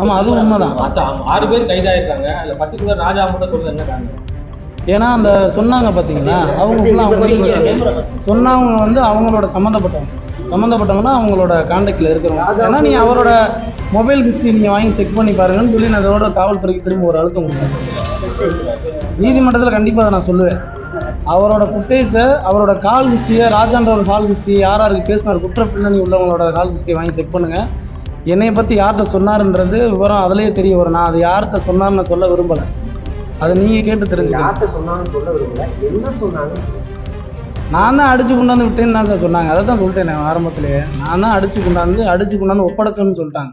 ஆமாம் அதுவும் உண்மைதான். ஆறு பேர் கைதாயிருக்காங்க அதுல பர்டிகுலர் ராஜா மட்டும் சொல்றது என்ன காரணம்? ஏன்னா அந்த சொன்னாங்க பார்த்தீங்களா அவங்க அவங்க சொன்னவங்க வந்து அவங்களோட சம்மந்தப்பட்டவங்க சம்மந்தப்பட்டவங்கன்னா அவங்களோட காண்டாக்டில் இருக்கிறவங்க. ஏன்னா நீங்கள் அவரோட மொபைல் ஹிஸ்ட்ரி நீங்கள் வாங்கி செக் பண்ணி பாருங்கன்னு சொல்லி நான் அதோட காவல்துறைக்கு திரும்ப ஒரு அழுத்தம் கொடுத்தேன். நீதிமன்றத்தில் கண்டிப்பாக அதை நான் சொல்லுவேன். அவரோட ஃபுட்டேஜை அவரோட கால் ஹிஸ்ட்ரியை ராஜான்ற ஒரு கால் ஹிஸ்ட்ரி யார் யாருக்கு பேசினார்? குற்ற பின்னணி உள்ளவங்களோட கால் ஹிஸ்ட்ரியை வாங்கி செக் பண்ணுங்கள் என்னைய பற்றி யார்கிட்ட சொன்னாருன்றது விவரம் அதிலேயே தெரிய வரும். நான் அது யார்கிட்ட சொன்னார்னு சொல்ல விரும்பலை. அதை நீங்கள் கேட்டு தெரிஞ்சுக்கணும் யார்கிட்ட சொன்னாங்கன்னு சொல்ல விரும்பல. என்ன சொன்னாங்க நான் தான் அடிச்சு கொண்டாந்து விட்டேன்னு தான் சார் சொன்னாங்க. அதை தான் சொல்லிட்டேன் நான் ஆரம்பத்திலேயே நான் தான் அடிச்சு கொண்டாந்து அடிச்சு கொண்டாந்து ஒப்படைச்சோன்னு சொல்லிட்டாங்க.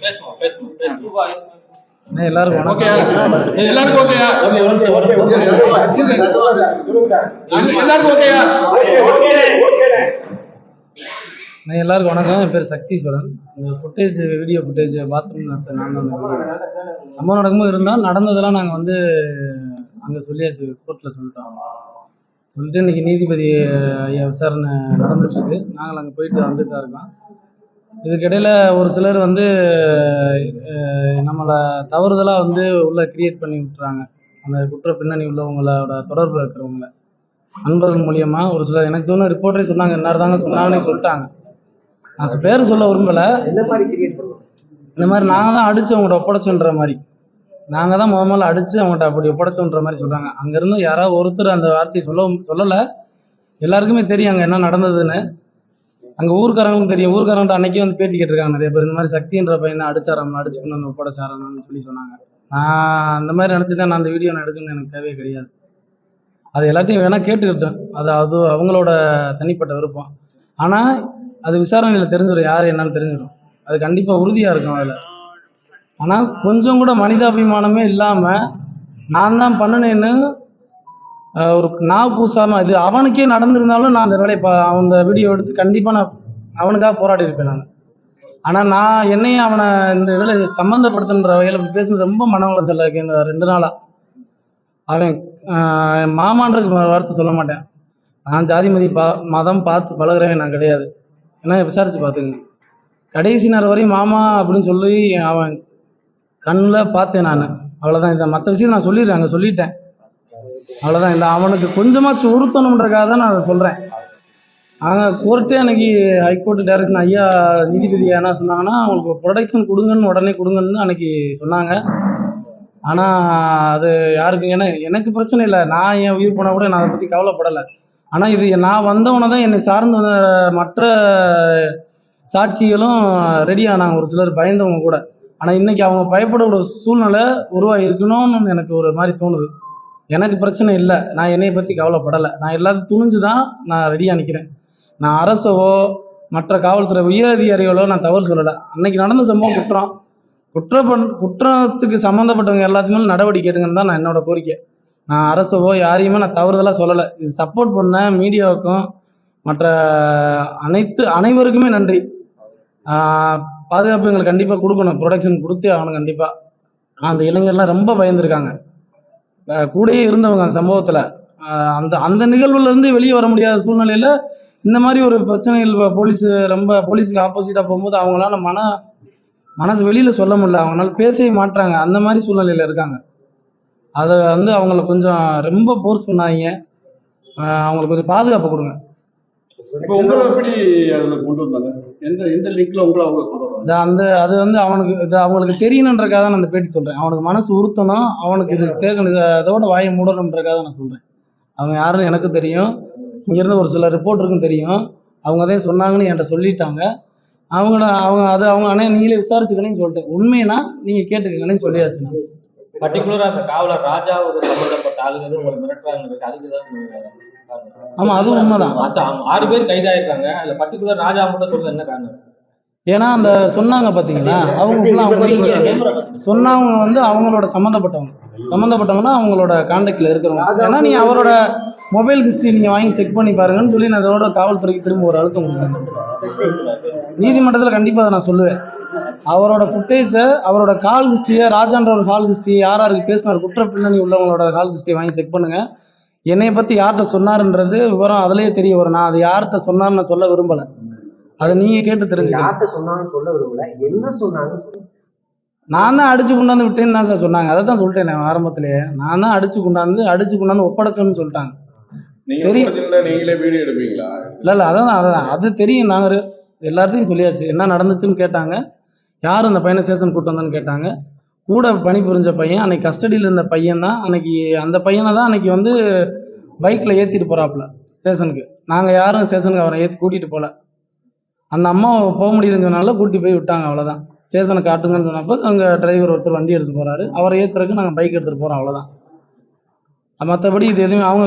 பேசுவோம் பேசுவோம் பேசுவோம் எல்லாருக்கும் வணக்கம். எல்லாருக்கும் ஓகேயா? எல்லாருக்கும் ஓகேயா? அண்ணா, எல்லாருக்கும் வணக்கம். என் பேர் சக்தீஸ்வரன் இந்த ஃபுட்டேஜ் வீடியோ ஃபுட்டேஜ் பாத்ரூம் நான். சம்பவம் நடக்கும்போது இருந்தால் நடந்ததெல்லாம் நாங்கள் வந்து அங்கே சொல்லியாச்சு கோர்ட்டில் சொல்லிட்டோம். சொல்லிட்டு இன்னைக்கு நீதிபதி ஐயா விசாரணை நடந்துட்டு இருக்கு. நாங்கள் அங்கே போயிட்டு வந்துட்டு தான் இருக்கோம். இதுக்கிடையில் ஒரு சிலர் வந்து நம்மளை தவறுதலாக வந்து உள்ள கிரியேட் பண்ணி விட்டுறாங்க. அந்த குற்ற பின்னணி உள்ளவங்களோட தொடர்பில் இருக்கிறவங்கள. நண்பர்கள் மூலியமா ஒரு சிலர் எனக்கு சொன்ன ரிப்போர்ட்டரே சொன்னாங்க இன்னார் தாங்க சொன்னாங்கன்னே சொல்லிட்டாங்க. நான் பேர் சொல்ல விரும்பலை. என்ன மாதிரி கிரியேட் இந்த மாதிரி நாங்கள் தான் அடித்து அவங்கள்ட்ட ஒப்படைச்சோன்ற மாதிரி. நாங்கள் தான் முத முதல்ல அடித்து அவங்கள்ட்ட அப்படி ஒப்படைச்சோன்ற மாதிரி சொல்கிறாங்க அங்கேருந்து யாராவது ஒருத்தர் அந்த வார்த்தையை சொல்ல சொல்லலை. எல்லாருக்குமே தெரியும் அங்கே என்ன நடந்ததுன்னு. அங்கே ஊர்க்காரங்களுக்கும் தெரியும். ஊர்க்காரங்கள்ட்ட அன்னைக்கே வந்து பேட்டி கேட்டிருக்காங்க நிறைய பேர். இந்த மாதிரி சக்தின்ற பையனை அடிச்சாராம் அடிச்சுக்கணும் வந்து ஒப்படைச்சாரான்னு சொல்லி சொன்னாங்க. நான் அந்த மாதிரி நினச்சி தான் நான் அந்த வீடியோ நான் எடுக்கணும்னு எனக்கு தேவையே கிடையாது. அது எல்லாத்தையும் வேணால் கேட்டுக்கிட்டேன் அது அது அவங்களோட தனிப்பட்ட விருப்பம். ஆனால் அது விசாரணையில் தெரிஞ்சிடும் யார் என்னன்னு தெரிஞ்சிடும் அது கண்டிப்பாக உறுதியாக இருக்கும் அதில். ஆனால் கொஞ்சம் கூட மனிதாபிமானமே இல்லாமல் நான் தான் பண்ணினேன்னு ஒரு நான் பூசாமல் இது அவனுக்கே நடந்திருந்தாலும் நான் அந்த வேலையை பா அந்த வீடியோ எடுத்து கண்டிப்பாக நான் அவனுக்காக போராடி இருப்பேன் நான். ஆனால் நான் என்னையும் அவனை இந்த இதில் சம்மந்தப்படுத்துன்ற வகையில் பேசுறது ரொம்ப மன உளைச்சல் இருக்கு. இந்த ரெண்டு நாளாக அவன் மாமான்றதுக்கு வார்த்தை சொல்ல மாட்டேன். நான் ஜாதி மதி பா மதம் பார்த்து பழகிறவன் நான் கிடையாது. ஏன்னா விசாரிச்சு பார்த்துக்கங்க. கடைசி நேரம் வரையும் மாமா அப்படின்னு சொல்லி அவன் கண்ணில் பார்த்தேன் நான். அவ்வளோதான் இதை மற்ற விஷயம் நான் சொல்லிடுறேன். அங்கே சொல்லிட்டேன். அவ்வளோதான் இந்த அவனுக்கு கொஞ்சமாச்சும் உறுத்தணுன்றக்காக தான் நான் அதை சொல்கிறேன் ஆனால் கோர்ட்டே அன்னைக்கு ஹைகோர்ட் டைரக்ஷன் ஐயா நீதிபதி என்ன சொன்னாங்கன்னா அவங்களுக்கு ப்ரொடக்ஷன் கொடுங்கன்னு உடனே கொடுங்கன்னு அன்னைக்கு சொன்னாங்க. ஆனால் அது யாருக்கு ஏன்னா எனக்கு பிரச்சனை இல்லை. நான் என் உயிர் போனால் கூட நான் அதை பற்றி கவலைப்படலை. ஆனால் இது நான் வந்தவனை தான் என்னை சார்ந்து வந்த மற்ற சாட்சிகளும் ரெடி ஆனாங்க. ஒரு சிலர் பயந்தவங்க கூட. ஆனால் இன்னைக்கு அவங்க பயப்படக்கூடிய சூழ்நிலை உருவாகி இருக்கணும்னு எனக்கு ஒரு மாதிரி தோணுது. எனக்கு பிரச்சனை இல்லை. நான் என்னைய பற்றி கவலைப்படலை. நான் எல்லாத்தையும் துணிஞ்சு தான் நான் ரெடியாக நிற்கிறேன் நான் அரசவோ மற்ற காவல்துறை உயர் அதிகாரிகளோ நான் தவறு சொல்லலை. அன்னைக்கு நடந்த சம்பவம் குற்றம். குற்ற பண் குற்றத்துக்கு சம்மந்தப்பட்டவங்க எல்லாத்தையுமே நடவடிக்கை எடுங்கன்னு தான் நான் என்னோட கோரிக்கை. நான் அரசவோ யாரையுமே நான் தவறுதலாக சொல்லலை. இது சப்போர்ட் பண்ண மீடியாவுக்கும் மற்ற அனைத்து அனைவருக்குமே நன்றி. பாதுகாப்பு எங்களுக்கு கண்டிப்பாக கொடுக்கணும். ப்ரொடக்ஷன் கொடுத்தே ஆகணும் கண்டிப்பாக அந்த இளைஞர்லாம் ரொம்ப பயந்துருக்காங்க. கூடயே இருந்தவங்க அந்த சம்பவத்தில். அந்த அந்த நிகழ்வுலேருந்து வெளியே வர முடியாத சூழ்நிலையில் இந்த மாதிரி ஒரு பிரச்சனைகள் போலீஸ் ரொம்ப போலீஸுக்கு ஆப்போசிட்டாக போகும்போது அவங்களால மன மனசு வெளியில் சொல்ல முடியல. அவங்களால பேசவே மாட்றாங்க. அந்த மாதிரி சூழ்நிலையில் இருக்காங்க. அதை வந்து அவங்கள கொஞ்சம் ரொம்ப ஃபோர்ஸ் பண்ணாதீங்க அவங்களுக்கு கொஞ்சம் பாதுகாப்பு கொடுங்க. இப்போ உங்களை எப்படி அதில் கொண்டு வந்தாங்க? எந்த எந்த லிங்க்ல உங்களை அவங்க கொண்டு வருவாங்க? அந்த அது வந்து அவனுக்கு இது அவங்களுக்கு தெரியணுன்றக்காக நான் அந்த பேட்டி சொல்றேன். அவனுக்கு மனசு உறுத்தணும் அவனுக்கு இது தேக்கணும் அதோட வாயை மூடணுன்றக்காக நான் சொல்றேன். அவங்க யாருன்னு எனக்கு தெரியும். இங்கிருந்து ஒரு சில ரிப்போர்ட்டருக்கும் தெரியும். அவங்க தான் சொன்னாங்கன்னு என்கிட்ட சொல்லிட்டாங்க. அவங்கள அவங்க அது அவங்க அண்ணே நீங்களே விசாரிச்சுக்கணும்னு சொல்லிட்டு. உண்மைனா நீங்க கேட்டுக்கங்கன்னு சொல்லியாச்சு நான். பர்டிகுலரா அந்த காவலர் ராஜா ஒரு சம்பந்தப்பட்ட ஆளுங்க உங்களை மிரட்டுறாங்க அதுக்கு தான் ஆமா அதுவும் உண்மைதான். ஆறு பேர் கைதாயிருக்காங்க. அதுல பர்டிகுலர் ராஜா மட்டும் சொல்றது என்ன காரணம்? ஏன்னா அந்த சொன்னாங்க பாத்தீங்களா? அவங்க சொன்னவங்க வந்து அவங்களோட சம்மந்தப்பட்டவங்க. சம்மந்தப்பட்டவங்கன்னா அவங்களோட கான்டாக்ட்ல இருக்கிறவங்க. ஏன்னா நீங்க அவரோட மொபைல் ஹிஸ்டரி நீங்க வாங்கி செக் பண்ணி பாருங்கன்னு சொல்லி நான் அதோட காவல்துறைக்கு திரும்ப ஒரு அழுத்தம் கொடுக்குறேன் நீதிமன்றத்தில் கண்டிப்பா அதை நான் சொல்லுவேன். அவரோட ஃபுட்டேஜை அவரோட கால் ஹிஸ்டரியை ராஜான்ற ஒரு கால் ஹிஸ்டரி யார் யாருக்கு பேசினார் குற்ற பின்னணி உள்ளவங்களோட கால் ஹிஸ்டரி வாங்கி செக் பண்ணுங்க. என்னைய பத்தி யார்கிட்ட சொன்னாருன்றது விவரம் அதுலயே தெரிய வரும். நான் அது யார்கிட்ட சொன்னார்னு நான் சொல்ல விரும்பல. அதை நீங்க கேட்டு தெரிஞ்சுக்கணும். யார்கிட்ட சொன்னாங்கன்னு சொல்ல விரும்பல. என்ன சொல்லுங்க நான் தான் அடிச்சு கொண்டாந்து விட்டேன்னு தான் சார் சொன்னாங்க. அதை தான் சொல்லிட்டேன் நான் ஆரம்பத்திலேயே நான் தான் அடிச்சு கொண்டாந்து அடிச்சு கொண்டாந்து ஒப்படைச்சோன்னு சொல்லிட்டாங்க. நீங்க தெரியும். பிரச்சனை நீங்களே வீடியோ எடுப்பீங்களா? இல்லை இல்லை அதான் அதான் அது தெரியும். நாங்கள் எல்லாத்தையும் சொல்லியாச்சு. என்ன நடந்துச்சுன்னு கேட்டாங்க. யார் அந்த பையனை ஸ்டேஷன் கூட்டு வந்தான்னு கேட்டாங்க. கூட பணிபுரிஞ்ச பையன் அன்னைக்கு கஸ்டடியில் இருந்த பையன் தான் அன்னைக்கு அந்த பையனை தான் அன்னைக்கு வந்து பைக்கில் ஏற்றிட்டு போகிறாப்புல ஸ்டேஷனுக்கு. நாங்கள் யாரும் ஸ்டேஷனுக்கு அவரை ஏற்றி கூட்டிகிட்டு போகல அந்த அம்மா போக முடியுதுன்னு சொன்னால கூட்டி போய் விட்டாங்க அவ்வளோதான் ஸ்டேஷனை காட்டுங்கன்னு சொன்னப்போ அங்கே டிரைவர் ஒருத்தர் வண்டி எடுத்து போகிறாரு அவரை ஏற்றுறதுக்கு நாங்கள் பைக் எடுத்துகிட்டு போகிறோம் அவ்வளோதான் மற்றபடி இது எதுவுமே அவங்க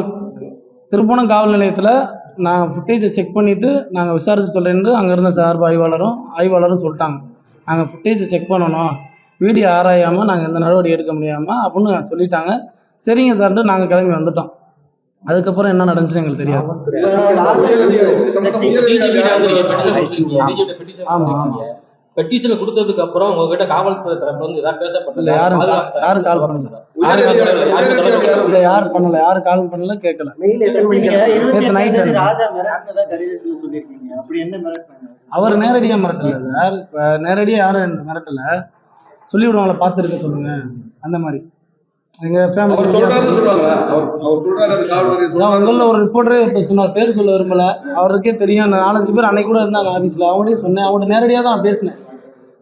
திருப்பணம் காவல் நிலையத்தில் நாங்கள் ஃபுட்டேஜை செக் பண்ணிவிட்டு நாங்கள் விசாரிச்சு சொல்லேன்னு அங்கே இருந்த சார்பு ஆய்வாளரும் ஆய்வாளரும் சொல்லிட்டாங்க. நாங்கள் ஃபுட்டேஜை செக் பண்ணணும். வீடியோ ஆராயாமல் நாங்கள் எந்த நடவடிக்கை எடுக்க முடியாமல் அப்படின்னு சொல்லிட்டாங்க. சரிங்க சார்ட்டு நாங்கள் கிளம்பி வந்துட்டோம். அதுக்கப்புறம் என்ன நடந்துச்சுன்னு எங்களுக்கு தெரியாது. ஆமா, ஆமா. பெட்டிஷன் கொடுத்ததுக்கு அப்புறம் உங்ககிட்ட காவல்துறை தரப்புல வந்து ஏதாவது பேசப்பட்டது? இல்லை யாரும் யாரும் கால் பண்ணல. இல்லை யாரும் பண்ணல. யாரும் கால் பண்ணல கேட்கல. என்ன மிரட்டினாங்க? அவர் நேரடியா மிரட்டல சார். நேரடியா யாரும் மிரட்டல. சொல்லி விடுவாங்கள பார்த்துருக்க சொல்லுங்க. அந்த மாதிரி. எங்க காவல்துறை அதான் உங்களில் ஒரு ரிப்போர்ட்டரே இப்போ சொன்னார். பேர் சொல்ல விரும்பல. அவருக்கே தெரியும். அந்த நாலஞ்சு பேர் அன்னைக்கு கூட இருந்தாங்க ஆஃபீஸில் அவங்கள்டே சொன்னேன். அவங்கள்ட்ட நேரடியாக தான் நான் பேசினேன்.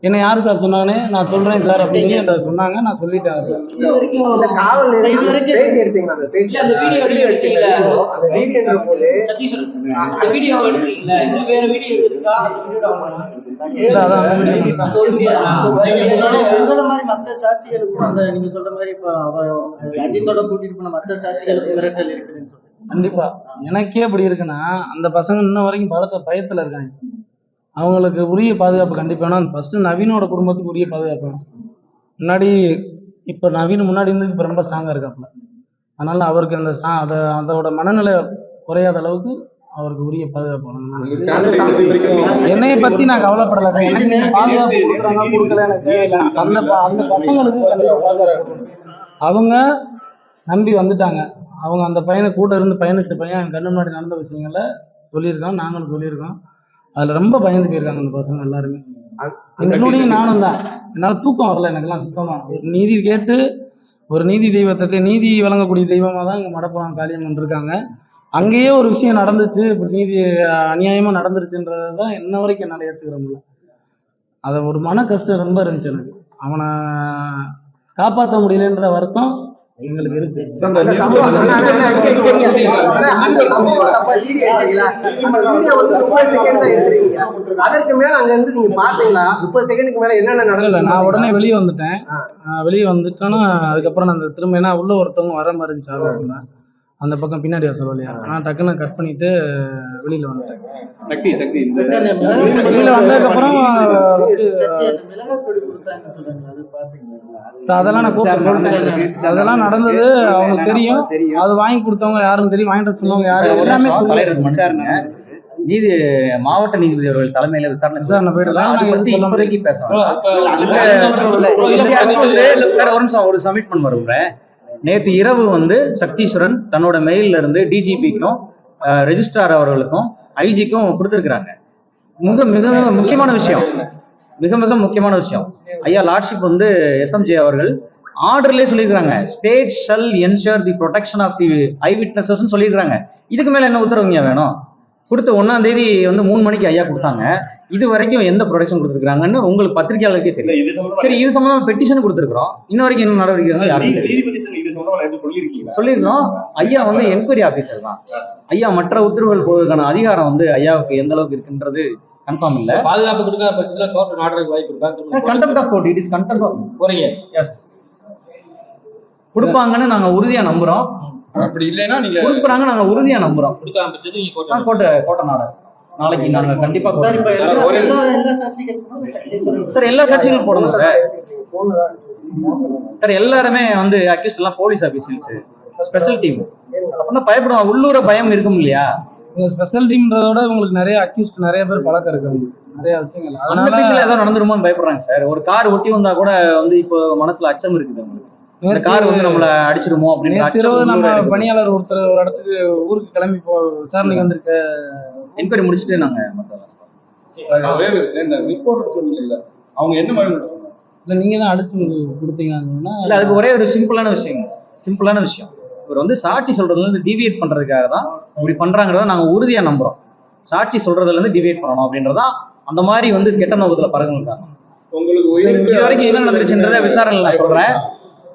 என்ன யார் சார் சொன்னாங்கன்னு? நான் சொல்கிறேன் சார் அப்படின்னு என்கிட்ட சொன்னாங்க. நான் சொல்லிட்டேன் அது. உங்கள மாதிரி மத்த சாட்சிகளுக்கும் அந்த நீங்க சொல்ற மாதிரி இப்ப அஜித்தோட கூட்டிட்டு போன மத்த சாட்சிகளுக்கும் மிரட்டல் இருக்குதுன்னு கண்டிப்பா. எனக்கே இப்படி இருக்குன்னா அந்த பசங்க இன்ன வரைக்கும் பதட்ட பயத்துல இருக்காங்க. அவங்களுக்கு உரிய பாதுகாப்பு கண்டிப்பா வேணும். ஃபர்ஸ்ட் நவீனோட குடும்பத்துக்கு உரிய பாதுகாப்பு வேணும். முன்னாடி இப்ப நவீன் முன்னாடி இருந்து இப்ப ரொம்ப ஸ்ட்ராங்கா இருக்காப்புல. அதனால அவருக்கு அந்த அதோட மனநிலை குறையாத அளவுக்கு அவருக்கு உரிய பாதுகாப்பு என்னைய பத்தி நான் கவலைப்படல. எனக்கு நீங்க பாதுகாப்பு கொடுக்குறாங்க கொடுக்கல எனக்கு அந்த ப- அந்த பசங்களுக்கு பாதுகாப்பு. அவங்க நம்பி வந்துட்டாங்க. அவங்க அந்த பையனை கூட இருந்து பயணிச்ச பையன் என் கண்ணு முன்னாடி நடந்த விஷயங்கள சொல்லியிருக்கோம் நாங்களும் சொல்லியிருக்கோம். அதுல ரொம்ப பயந்து போயிருக்காங்க அந்த பசங்க எல்லாருமே. இன்க்ளூடிங் நானும் தான். என்னால் தூக்கம் வரல எனக்கெல்லாம் சுத்தமா. ஒரு நீதி கேட்டு ஒரு நீதி தெய்வத்தை நீதி வழங்கக்கூடிய தெய்வமாக தான் இங்கே மடப்புறம் காளியம்மன் இருக்காங்க. அங்கேயே ஒரு விஷயம் நடந்துச்சு இப்படி நீதி அநியாயமா நடந்துருச்சுன்றது தான் இன்ன வரைக்கும் என்னால் ஏற்றுக்கிற முடியல. அதை ஒரு மன கஷ்டம் ரொம்ப இருந்துச்சு எனக்கு. அவனை காப்பாற்ற முடியலன்ற வருத்தம் எங்களுக்கு இருக்கு. அதற்கு மேல அங்க இருந்து நீங்க பாத்தீங்களா முப்பது செகண்டுக்கு மேல என்னென்ன நடந்தது நான் உடனே வெளியே வந்துட்டேன். வெளியே வந்துட்டேன்னா அதுக்கப்புறம் நான் அந்த திரும்ப ஏன்னா உள்ள ஒருத்தவங்க வர மாதிரி இருந்துச்சு ஆஃபீஸ்க்குள்ள அந்த பக்கம் பின்னாடி வாசல் வழியா நான் டக்குன்னு கட் பண்ணிட்டு வெளியில வந்துட்டேன் சக்தி சக்தி வெளியில வந்ததுக்கப்புறம் அதெல்லாம் நான் கூப்பிட்டு அதெல்லாம் நடந்தது அவங்களுக்கு தெரியும் அது வாங்கி கொடுத்தவங்க யாருன்னு தெரியும் வாங்கிட்டு சொன்னவங்க யாரு எல்லாமே தலைவர் சொல்லி விசாரணை நீதி மாவட்ட நீதிபதி அவர்கள் தலைமையில விசாரணை விசாரணை போயிட்டு அதை நாங்க பத்தி இப்போதைக்கு பேசலாம் ஒரு நிமிஷம் ஒரு சப்மிட் பண்ண வருகிறேன் நேத்து இரவு வந்து சக்தீஸ்வரன் தன்னோட மெயில்ல இருந்து டிஜிபிக்கும் ரெஜிஸ்ட்ரார் அவர்களுக்கும் ஐஜிக்கும் கொடுத்துருக்காங்க மிக மிக மிக முக்கியமான விஷயம். மிக மிக முக்கியமான விஷயம். ஐயா லார்ட்ஷிப் வந்து எஸ்எம்ஜே அவர்கள் ஆர்டர்லயே சொல்லியிருக்காங்க state shall ensure the protection of the eye witnesses சொல்லியிருக்காங்க இதுக்கு மேல என்ன உத்தரவுங்க வேணும்? கொடுத்த ஒன்னாம் தேதி வந்து மூணு மணிக்கு ஐயா கொடுத்தாங்க. இது வரைக்கும் எந்த ப்ரொடக்ஷன் கொடுத்துருக்காங்கன்னு உங்களுக்கு பத்திரிகையாளருக்கே தெரியும். சரி இது சம்பந்தமா பெட்டிஷன் கொடுத்துருக்கோம் இன்ன வரைக்கும் என்ன நடவடிக்கை சொல்லியிருந்தோம். ஐயா வந்து என்கொயரி ஆபீசர் தான். ஐயா மற்ற உத்தரவுகள் போவதற்கான அதிகாரம் வந்து ஐயாவுக்கு எந்த அளவுக்கு இருக்குன்றது கன்ஃபார்ம் இல்ல. பாதுகாப்பு கொடுக்காத பட்சத்துல கோர்ட் நாடுறதுக்கு வாய்ப்பு இருக்கா? Contempt of court it is contempt of போறீங்க எஸ் கொடுப்பாங்கன்னு நாங்க உறுதியா நம்புறோம். அப்படி இல்லைன்னா நீங்க கொடுக்குறாங்க நாங்க உறுதியா நம்புறோம். கொடுக்காம பட்சத்துக்கு நீங்க கோர்ட் கோட்டை கோட்டை நாடு நாளைக்கு நாங்க கண்டிப்பா சார் எல்லா சாட்சிகளும் போடணும் சார். சார் எல்லாருமே வந்து அக்யூஸ்ட் எல்லாம் போலீஸ் ஆபீசர்ஸ் ஸ்பெஷல் டீம் அப்படின்னா பயப்படுவாங்க உள்ளூர பயம் இருக்கும் இல்லையா இந்த ஸ்பெஷல் டீம்ன்றத விட உங்களுக்கு நிறைய அக்யூஸ்ட் நிறைய பேர் பழக்கம் இருக்கு உங்களுக்கு. நிறைய விஷயங்கள் அந்த அதனால விஷயத்துல ஏதோ நடந்துருமோன்னு பயப்படுறாங்க சார் ஒரு கார் ஒட்டி வந்தா கூட வந்து இப்போ மனசுல அச்சம் இருக்குது அவங்களுக்கு கார் வந்து நம்மள அடிச்சிருமோ அப்படின்னு நம்ம. பணியாளர் ஒருத்தர் ஒரு இடத்துக்கு ஊருக்கு கிளம்பி போ விசாரணைக்கு வந்திருக்க என்கொயரி முடிச்சுட்டு நாங்க சொல்றோம். வேறு இந்த ரிப்போர்ட் சொன்னீங்கல்ல அவங்க என்ன மாதிரி இல்ல நீங்க தான் அடிச்சு கொடுத்தீங்கன்னா இல்ல அதுக்கு ஒரே ஒரு சிம்பிளான விஷயம் சிம்பிளான விஷயம். இவர் வந்து சாட்சி சொல்றதுல இருந்து டிவியேட் பண்றதுக்காக தான் இப்படி பண்றாங்கிறத நாங்க உறுதியா நம்புறோம். சாட்சி சொல்றதுல இருந்து டிவியேட் பண்ணணும் அப்படின்றதான் அந்த மாதிரி வந்து கெட்ட நோக்கத்துல பறகுங்களுக்காங்க உங்களுக்கு உயிர் இது வரைக்கும் என்ன நடந்துருச்சுன்றத விசாரணையில நான் சொல்றேன்.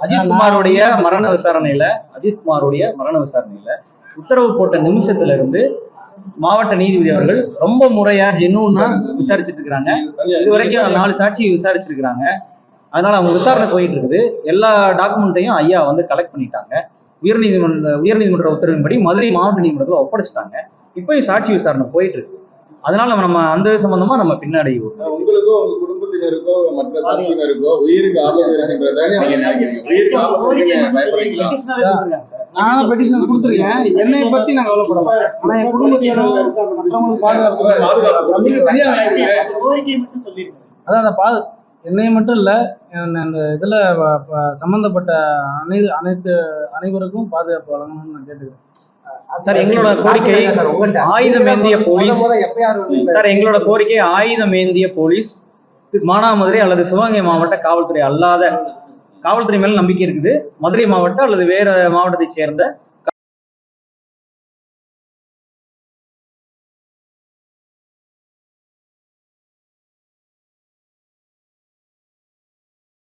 அஜித் குமாருடைய மரண விசாரணையில அஜித் குமாருடைய மரண விசாரணையில உத்தரவு போட்ட நிமிஷத்துல இருந்து மாவட்ட நீதிபதி அவர்கள் ரொம்ப முறையா ஜெனூனா விசாரிச்சுட்டு இருக்கிறாங்க. இது வரைக்கும் நாலு சாட்சி விசாரிச்சிருக்கிறாங்க. அதனால அவங்க விசாரணை போயிட்டு இருக்குது எல்லா டாக்குமெண்ட்டையும் ஐயா வந்து கலெக்ட் பண்ணிட்டாங்க. உயர்நீதிமன்ற உயர்நீதிமன்ற உத்தரவின்படி மதுரை மாவட்ட நீதிமன்றத்தில் ஒப்படைச்சிட்டாங்க. இப்பயும் சாட்சி விசாரணை போயிட்டு இருக்கு அதனால நம்ம அந்த சம்பந்தமா நம்ம பின்னாடி உங்களுக்கோ உங்க குடும்பத்தினருக்கோ மற்ற சாட்சியினருக்கோ உயிருக்கு. நான் பெட்டிஷன் கொடுத்துருக்கேன். என்னைய பத்தி நான் கவலைப்படல. ஆனா என் குடும்பத்தினரும் மற்றவங்களுக்கு பாதுகாப்பு அதான் அந்த பா என்னைய மட்டும் இல்ல என்ன அந்த இதுல ப- சம்பந்தப்பட்ட அனைத்து அனைத்து அனைவருக்கும் பாதுகாப்பு வழங்கணும்னு நான் கேட்டுக்கிறேன் சார் எங்களோட கோரிக்கை. ஆயுதம் ஏந்திய போலீஸ் சார் எங்களோட கோரிக்கை ஆயுதம் ஏந்திய போலீஸ் மானாமதுரை அல்லது சிவகங்கை மாவட்ட காவல்துறை அல்லாத காவல்துறை மேல நம்பிக்கை இருக்குது மதுரை மாவட்டம் அல்லது வேற மாவட்டத்தை சேர்ந்த